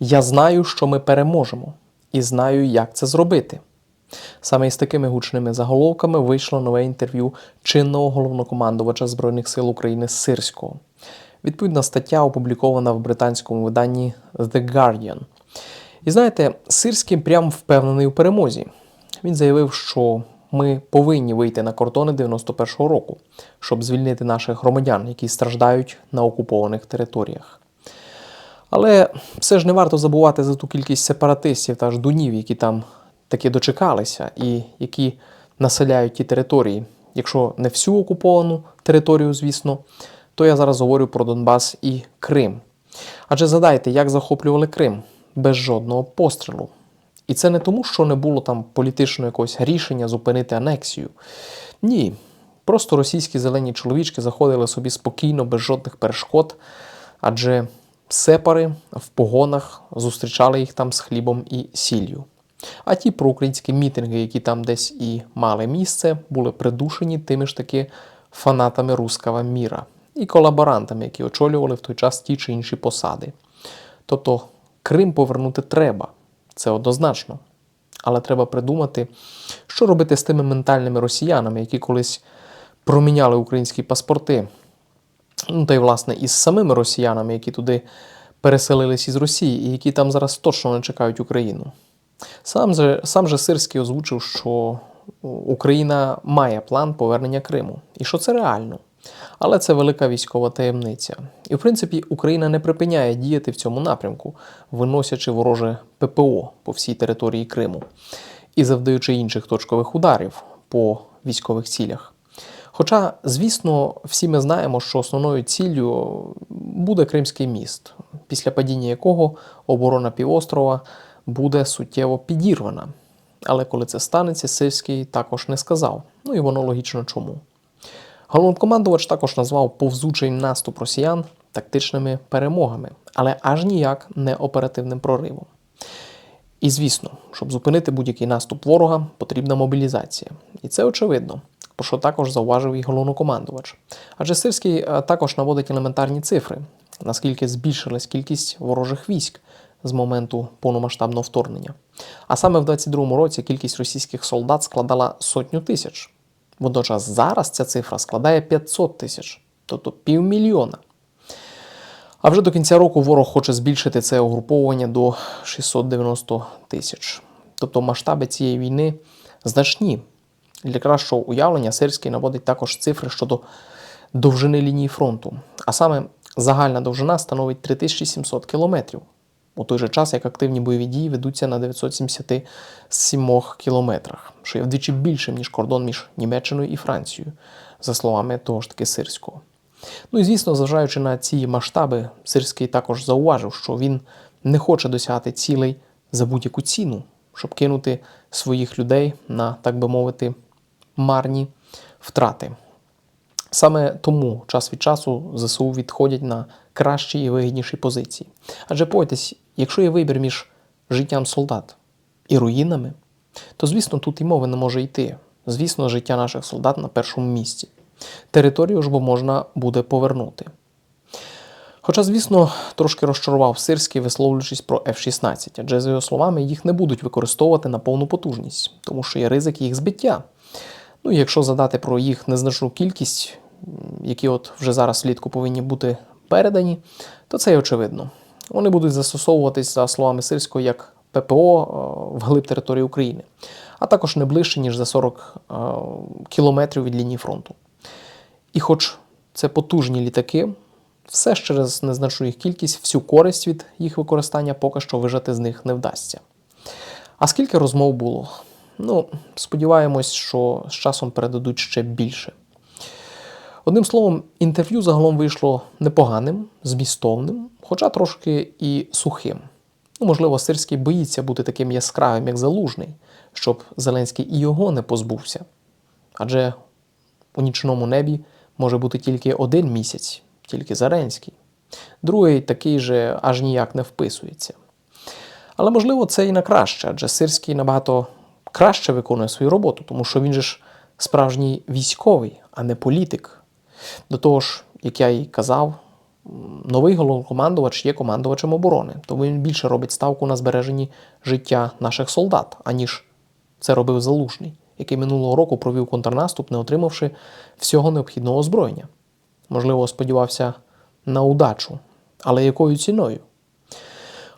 Я знаю, що ми переможемо, і знаю, як це зробити. Саме із такими гучними заголовками вийшло нове інтерв'ю чинного головнокомандувача Збройних сил України Сирського. Відповідна стаття опублікована в британському виданні The Guardian. І знаєте, Сирський прям впевнений у перемозі. Він заявив, що ми повинні вийти на кордони 91-го року, щоб звільнити наших громадян, які страждають на окупованих територіях. Але все ж не варто забувати за ту кількість сепаратистів та ждунів, які там таки дочекалися і які населяють ті території. Якщо не всю окуповану територію, звісно, то я зараз говорю про Донбас і Крим. Адже згадайте, як захоплювали Крим без жодного пострілу. І це не тому, що не було там політичного якогось рішення зупинити анексію. Ні. Просто російські зелені чоловічки заходили собі спокійно, без жодних перешкод, адже сепари в погонах зустрічали їх там з хлібом і сіллю. А ті проукраїнські мітинги, які там десь і мали місце, були придушені тими ж таки фанатами руского міра і колаборантами, які очолювали в той час ті чи інші посади. Тобто Крим повернути треба, це однозначно. Але треба придумати, що робити з тими ментальними росіянами, які колись проміняли українські паспорти. Ну та й власне із самими росіянами, які туди переселились із Росії і які там зараз точно не чекають Україну. Сам же, сам же Сирський озвучив, що Україна має план повернення Криму і що це реально. Але це велика військова таємниця. І в принципі Україна не припиняє діяти в цьому напрямку, виносячи вороже ППО по всій території Криму і завдаючи інших точкових ударів по військових цілях. Хоча, звісно, всі ми знаємо, що основною ціллю буде Кримський міст, після падіння якого оборона півострова буде суттєво підірвана. Але коли це станеться, Сирський також не сказав. Ну і воно логічно чому. Головнокомандувач також назвав повзучий наступ росіян тактичними перемогами, але аж ніяк не оперативним проривом. І звісно, щоб зупинити будь-який наступ ворога, потрібна мобілізація. І це очевидно, про що також зауважив і головнокомандувач. Адже Сирський е, також наводить елементарні цифри, наскільки збільшилась кількість ворожих військ з моменту повномасштабного вторгнення. А саме в 22-му році кількість російських солдат складала сотню тисяч. Водночас зараз ця цифра складає 500 тисяч, тобто півмільйона. А вже до кінця року ворог хоче збільшити це угруповування до 690 тисяч. Тобто масштаби цієї війни значні. Для кращого уявлення Сирський наводить також цифри щодо довжини лінії фронту. А саме загальна довжина становить 3700 кілометрів. У той же час, як активні бойові дії ведуться на 977 кілометрах, що є вдвічі більшим, ніж кордон між Німеччиною і Францією, за словами того ж таки Сирського. Ну і звісно, зважаючи на ці масштаби, Сирський також зауважив, що він не хоче досягати цілей за будь-яку ціну, щоб кинути своїх людей на, так би мовити, марні втрати. Саме тому час від часу ЗСУ відходять на кращі і вигідніші позиції. Адже пойтесь, якщо є вибір між життям солдат і руїнами, то звісно тут і мови не може йти. Звісно, життя наших солдат на першому місці. Територію ж бо можна буде повернути. Хоча, звісно, трошки розчарував Сирський, висловлюючись про F-16, адже, за його словами, їх не будуть використовувати на повну потужність, тому що є ризик їх збиття. Ну якщо задати про їх незначну кількість, які от вже зараз влітку повинні бути передані, то це і очевидно. Вони будуть застосовуватись, за словами Сирського, як ППО е, вглиб території України, а також не ближче, ніж за 40 е, кілометрів від лінії фронту. І хоч це потужні літаки, все ж через незначну їх кількість, всю користь від їх використання поки що вижати з них не вдасться. А скільки розмов було? Ну, сподіваємось, що з часом передадуть ще більше. Одним словом, інтерв'ю загалом вийшло непоганим, змістовним, хоча трошки і сухим. Ну, можливо, Сирський боїться бути таким яскравим, як залужний, щоб Зеленський і його не позбувся. Адже у нічному небі може бути тільки один місяць, тільки Зеленський. Другий такий же аж ніяк не вписується. Але можливо це і на краще, адже Сирський набагато краще виконує свою роботу, тому що він же ж справжній військовий, а не політик. До того ж, як я і казав, новий головнокомандувач є командувачем оборони, тому він більше робить ставку на збереженні життя наших солдат, аніж це робив Залужний, який минулого року провів контрнаступ, не отримавши всього необхідного озброєння. Можливо, сподівався на удачу, але якою ціною?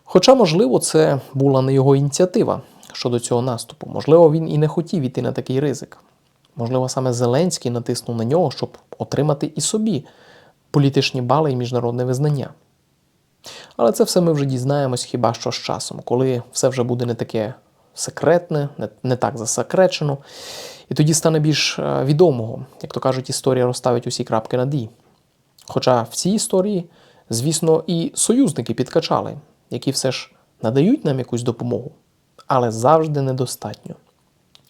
Хоча, можливо, це була не його ініціатива щодо цього наступу. Можливо, він і не хотів іти на такий ризик. Можливо, саме Зеленський натиснув на нього, щоб отримати і собі політичні бали і міжнародне визнання. Але це все ми вже дізнаємось хіба що з часом, коли все вже буде не таке секретне, не, не так засекречено. І тоді стане більш е, відомого, як то кажуть, історія розставить усі крапки над «і». Хоча в цій історії, звісно, і союзники підкачали, які все ж надають нам якусь допомогу, але завжди недостатньо.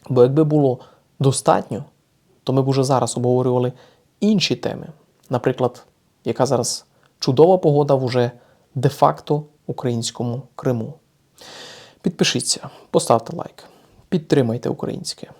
Бо якби було достатньо, то ми б уже зараз обговорювали інші теми. Наприклад, яка зараз чудова погода в уже де-факто українському Криму. Підпишіться, поставте лайк, підтримайте українське.